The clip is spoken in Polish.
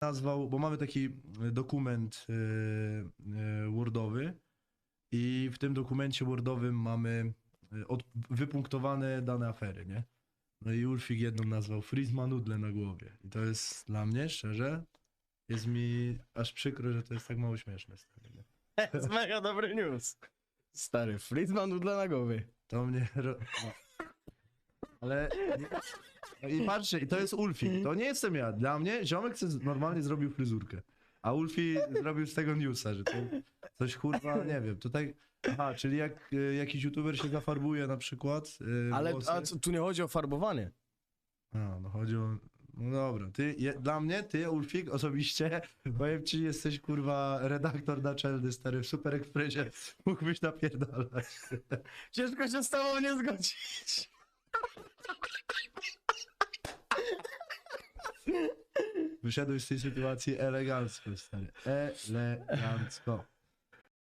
nazwał, bo mamy taki y, dokument y, y, Wordowy i w tym dokumencie Wordowym mamy od, wypunktowane dane afery, nie? No i Ulfik jedną nazwał Frizma nudle na głowie. I to jest dla mnie, szczerze, jest mi aż przykro, że to jest tak mało śmieszne. stary, nie? To jest mega dobry news. Stary, Friedman nudle na głowie. To mnie. Ro... No. Ale. I patrzcie, i to jest Ulfik. To nie jestem ja. Dla mnie ziomek normalnie zrobił fryzurkę. A Ulfi zrobił z tego newsa, że to coś kurwa, nie wiem. Tutaj. Aha, czyli jak y, jakiś youtuber się zafarbuje na przykład. y, Ale włosy- a, co, tu nie chodzi o farbowanie. A, no chodzi o. No dobra, ty, je, dla mnie, ty, Ulfik, osobiście, powiem ci, jesteś kurwa redaktor naczelny, stary, w Super Expressie, mógłbyś napierdalać. Ciężko się z tobą nie zgodzić. Wyszedłeś z tej sytuacji elegancko, stary. Elegancko.